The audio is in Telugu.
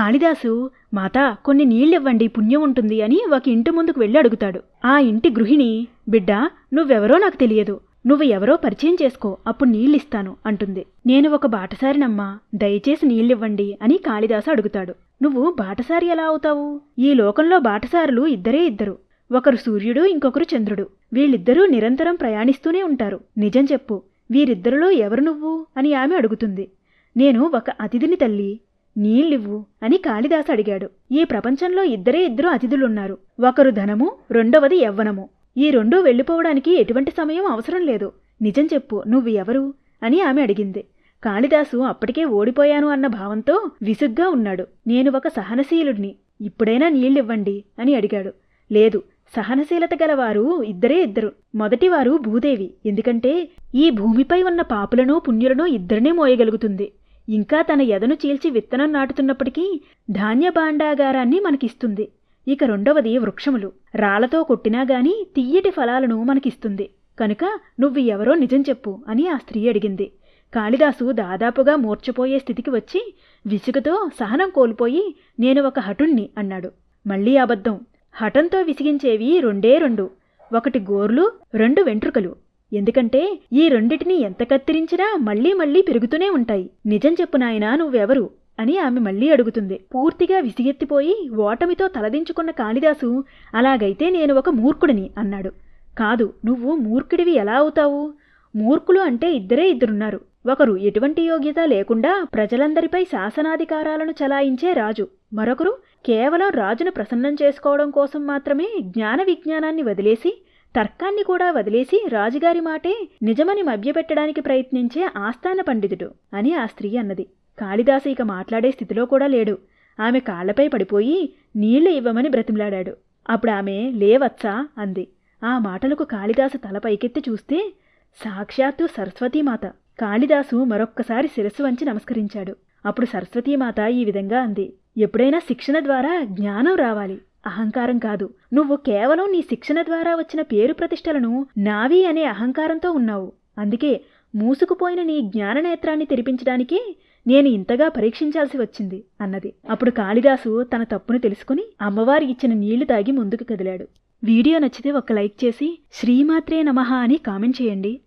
కాళిదాసు మాత కొన్ని నీళ్ళివ్వండి పుణ్యం ఉంటుంది అని ఒక ఇంటి ముందుకు వెళ్ళి అడుగుతాడు. ఆ ఇంటి గృహిణి బిడ్డా నువ్వెవరో నాకు తెలియదు. నువ్వు ఎవరో పరిచయం చేసుకో అప్పుడు నీళ్ళిస్తాను అంటుంది. నేను ఒక బాటసారినమ్మా దయచేసి నీళ్ళివ్వండి అని కాళిదాసు అడుగుతాడు. నువ్వు బాటసారి ఎలా అవుతావు? ఈ లోకంలో బాటసారులు ఇద్దరే ఇద్దరు. ఒకరు సూర్యుడు ఇంకొకరు చంద్రుడు. వీళ్ళిద్దరూ నిరంతరం ప్రయాణిస్తూనే ఉంటారు. నిజం చెప్పు వీరిద్దరిలో ఎవరు నువ్వు? అని ఆమె అడుగుతుంది. నేను ఒక అతిథిని తల్లి నీళ్ళివ్వు అని కాళిదాస్ అడిగాడు. ఈ ప్రపంచంలో ఇద్దరే ఇద్దరు అతిథులున్నారు. ఒకరు ధనము రెండవది యవ్వనము. ఈ రెండూ వెళ్ళిపోవడానికి ఎటువంటి సమయం అవసరం లేదు. నిజం చెప్పు నువ్వు ఎవరు? అని ఆమె అడిగింది. కాళిదాసు అప్పటికే ఓడిపోయాను అన్న భావంతో విసుగ్గా ఉన్నాడు. నేను ఒక సహనశీలుడిని. ఇప్పుడైనా నీళ్ళివ్వండి అని అడిగాడు. లేదు సహనశీలత గలవారు ఇద్దరే ఇద్దరు. మొదటివారు భూదేవి. ఎందుకంటే ఈ భూమిపై ఉన్న పాపులను పుణ్యులను ఇద్దరినే మోయగలుగుతుంది. ఇంకా తన ఎదను చీల్చి విత్తనం నాటుతున్నప్పటికీ ధాన్య భాండాగారాన్ని మనకిస్తుంది. ఇక రెండవది వృక్షములు. రాళ్ళతో కొట్టినా గాని తియ్యటి ఫలాలను మనకిస్తుంది. కనుక నువ్వు ఎవరో నిజం చెప్పు అని ఆ స్త్రీ అడిగింది. కాళిదాసు దాదాపుగా మూర్చపోయే స్థితికి వచ్చి విసుగుతో సహనం కోల్పోయి నేను ఒక హటుణ్ణి అన్నాడు. మళ్ళీ అబద్ధం. హఠంతో విసిగించేవి రెండే రెండు. ఒకటి గోర్లు రెండు వెంట్రుకలు. ఎందుకంటే ఈ రెండిటిని ఎంత కత్తిరించినా మళ్ళీ మళ్ళీ పెరుగుతూనే ఉంటాయి. నిజం చెప్పు నాయనా నువ్వెవరు? అని ఆమె మళ్ళీ అడుగుతుంది. పూర్తిగా విసిగెత్తిపోయి ఓటమితో తలదించుకున్న కాళిదాసు అలాగైతే నేను ఒక మూర్ఖుడిని అన్నాడు. కాదు నువ్వు మూర్ఖుడివి ఎలా అవుతావు? మూర్ఖులు అంటే ఇద్దరే ఇద్దరున్నారు. ఒకరు ఎటువంటి యోగ్యత లేకుండా ప్రజలందరిపై శాసనాధికారాలను చలాయించే రాజు. మరొకరు కేవలం రాజును ప్రసన్నం చేసుకోవడం కోసం మాత్రమే జ్ఞాన విజ్ఞానాన్ని వదిలేసి తర్కాన్ని కూడా వదిలేసి రాజుగారి మాటే నిజమని మభ్యపెట్టడానికి ప్రయత్నించే ఆస్థాన పండితుడు అని ఆ స్త్రీ అన్నది. కాళిదాసు ఇక మాట్లాడే స్థితిలో కూడా లేడు. ఆమె కాళ్ళపై పడిపోయి నీళ్ళు ఇవ్వమని బ్రతిమలాడాడు. అప్పుడు ఆమె లేవచ్చా? అంది. ఆ మాటలకు కాళిదాసు తల పైకెత్తి చూస్తే సాక్షాత్తు సరస్వతీమాత కాళిదాసు మరొక్కసారి శిరస్సు వంచి నమస్కరించాడు. అప్పుడు సరస్వతీమాత ఈ విధంగా అంది. ఎప్పుడైనా శిక్షణ ద్వారా జ్ఞానం రావాలి. అహంకారం కాదు. నువ్వు కేవలం నీ శిక్షణ ద్వారా వచ్చిన పేరు ప్రతిష్టలను నావి అనే అహంకారంతో ఉన్నావు. అందుకే మూసుకుపోయిన నీ జ్ఞాననేత్రాన్ని తెరిపించడానికి నేను ఇంతగా పరీక్షించాల్సి వచ్చింది అన్నది. అప్పుడు కాళిదాసు తన తప్పును తెలుసుకుని అమ్మవారి ఇచ్చిన నీళ్ళు తాగి ముందుకు కదిలాడు. వీడియో నచ్చితే ఒక లైక్ చేసి శ్రీమాత్రే నమః అని కామెంట్ చేయండి.